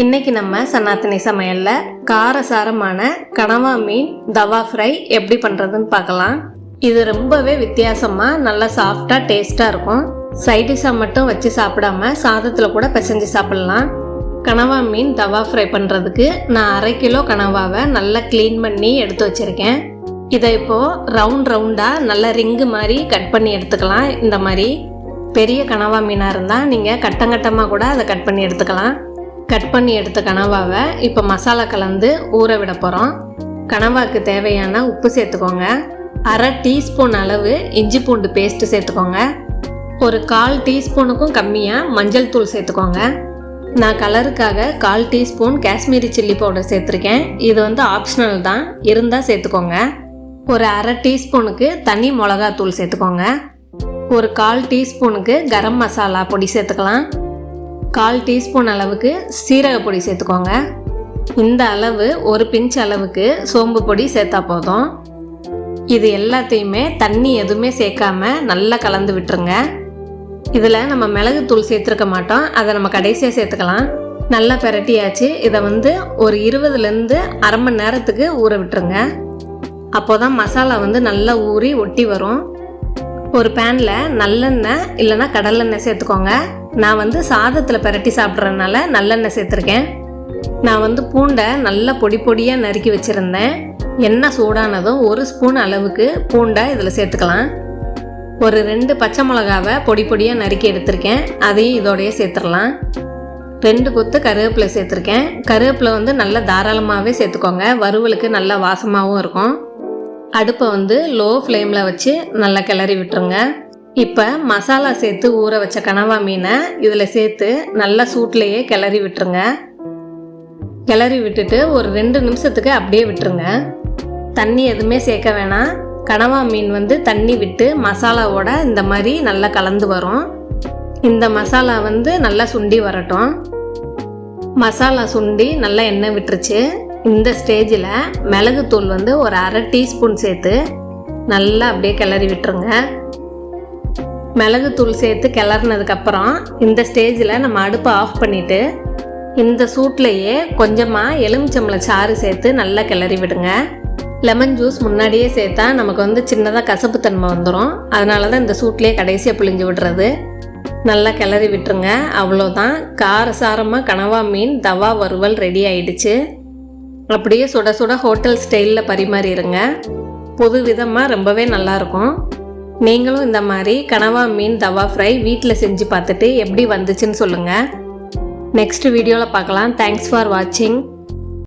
இன்னைக்கு நம்ம சனாத்தனி சமையல்ல காரசாரமான கனவா மீன் தவா ஃப்ரை எப்படி பண்றதுன்னு பார்க்கலாம். இது ரொம்பவே வித்தியாசமா நல்லா சாஃப்டா டேஸ்டா இருக்கும். சைடிஷாக மட்டும் வச்சு சாப்பிடாம சாதத்தில் கூட பிசைஞ்சு சாப்பிடலாம். கனவா மீன் தவா ஃப்ரை பண்ணுறதுக்கு நான் அரை கிலோ கனவாவை நல்லா க்ளீன் பண்ணி எடுத்து வச்சுருக்கேன். இதை இப்போது ரவுண்ட் ரவுண்டாக நல்லா ரிங்கு மாதிரி கட் பண்ணி எடுத்துக்கலாம். இந்த மாதிரி பெரிய கனவா மீனாக இருந்தால் நீங்கள் கட்டங்கட்டமாக கூட அதை கட் பண்ணி எடுத்துக்கலாம். கட் பண்ணி எடுத்த கனவாவை இப்போ மசாலா கலந்து ஊற விட போகிறோம் கனவாக்கு தேவையான உப்பு சேர்த்துக்கோங்க. அரை டீஸ்பூன் அளவு இஞ்சி பூண்டு பேஸ்ட்டு சேர்த்துக்கோங்க. ஒரு கால் டீஸ்பூனுக்கும் கம்மியாக மஞ்சள் தூள் சேர்த்துக்கோங்க. நான் கலருக்காக கால் டீஸ்பூன் காஷ்மீரி சில்லி பவுடர் சேர்த்துருக்கேன். இது வந்து ஆப்ஷனல் தான். இருந்தால் சேர்த்துக்கோங்க. ஒரு அரை டீஸ்பூனுக்கு தனி மிளகாத்தூள் சேர்த்துக்கோங்க. ஒரு கால் டீஸ்பூனுக்கு கரம் மசாலா பொடி சேர்த்துக்கலாம். கால் டீஸ்பூன் அளவுக்கு சீரக பொடி சேர்த்துக்கோங்க. இந்த அளவு ஒரு பிஞ்ச் அளவுக்கு சோம்பு பொடி சேர்த்தா போதும். இது எல்லாத்தையுமே தண்ணி எதுவுமே சேர்க்காம நல்லா கலந்து விட்டுருங்க. இதில் நம்ம மிளகுத்தூள் சேர்த்துருக்க மாட்டோம். அதை நம்ம கடைசியாக சேர்த்துக்கலாம். நல்லா பெரட்டியாச்சு. இதை வந்து ஒரு இருபதுலேருந்து அரை மணி நேரத்துக்கு ஊற விட்டுருங்க. அப்போ தான் மசாலா வந்து நல்லா ஊறி ஒட்டி வரும். ஒரு பேனில் நல்லெண்ணெய் இல்லைன்னா கடலெண்ணெய் சேர்த்துக்கோங்க. நான் வந்து சாதத்தில் பரட்டி சாப்பிட்றதுனால நல்லெண்ணெய் சேர்த்துருக்கேன். நான் வந்து பூண்டை நல்லா பொடி பொடியாக நறுக்கி வச்சுருந்தேன். எண்ணெய் சூடானதும் ஒரு ஸ்பூன் அளவுக்கு பூண்டை இதில் சேர்த்துக்கலாம். ஒரு ரெண்டு பச்சை மிளகாவை பொடி பொடியாக நறுக்கி எடுத்திருக்கேன். அதையும் இதோடைய சேர்த்துடலாம் ரெண்டு கொத்து கருவேப்பிலை சேர்த்துருக்கேன். கருவேப்பிலை வந்து நல்லா தாராளமாகவே சேர்த்துக்கோங்க. வறுவலுக்கு நல்லா வாசமாகவும் இருக்கும். அடுப்பை வந்து லோ ஃப்ளேமில் வச்சு நல்லா கிளறி விட்டுருங்க. இப்போ மசாலா சேர்த்து ஊற வச்ச கனவா மீனை இதில் சேர்த்து நல்லா சூட்லேயே கிளறி விட்டுருங்க. கிளறி விட்டுட்டு ஒரு ரெண்டு நிமிஷத்துக்கு அப்படியே விட்டுருங்க. தண்ணி எதுவுமே சேர்க்க வேணாம். கனவா மீன் வந்து தண்ணி விட்டு மசாலாவோட இந்த மாதிரி நல்லா கலந்து வரும். இந்த மசாலா வந்து நல்லா சுண்டி வரட்டும். மசாலா சுண்டி நல்லா எண்ணெய் விட்டுருச்சு. இந்த ஸ்டேஜில் மிளகுத்தூள் வந்து ஒரு அரை டீஸ்பூன் சேர்த்து நல்லா அப்படியே கிளறி விட்டுருங்க. மிளகுத்தூள் சேர்த்து கிளறினதுக்கப்புறம் இந்த ஸ்டேஜில் நம்ம அடுப்பை ஆஃப் பண்ணிவிட்டு இந்த சூட்லேயே கொஞ்சமாக எலுமிச்சம்பளை சாறு சேர்த்து நல்லா கிளறி விடுங்க. லெமன் ஜூஸ் முன்னாடியே சேர்த்தா நமக்கு வந்து சின்னதாக கசப்புத்தன்மை வந்துடும் அதனால தான் இந்த சூட்லேயே கடைசியாக பிழிஞ்சு விடுறது. நல்லா கிளறி விட்டுருங்க. அவ்வளோதான் காரசாரமாக கனவா மீன் தவா வறுவல் ரெடி ஆயிடுச்சு. அப்படியே சுட சுட ஹோட்டல் ஸ்டைலில் பரிமாறிடுங்க புது விதமாக ரொம்பவே நல்லாயிருக்கும். நீங்களும் இந்த மாதிரி கனவா மீன் தவா ஃப்ரை வீட்டில் செஞ்சு பார்த்துட்டு எப்படி வந்துச்சுன்னு சொல்லுங்கள் நெக்ஸ்ட் வீடியோவில் பார்க்கலாம். தேங்க்ஸ் ஃபார் வாட்சிங்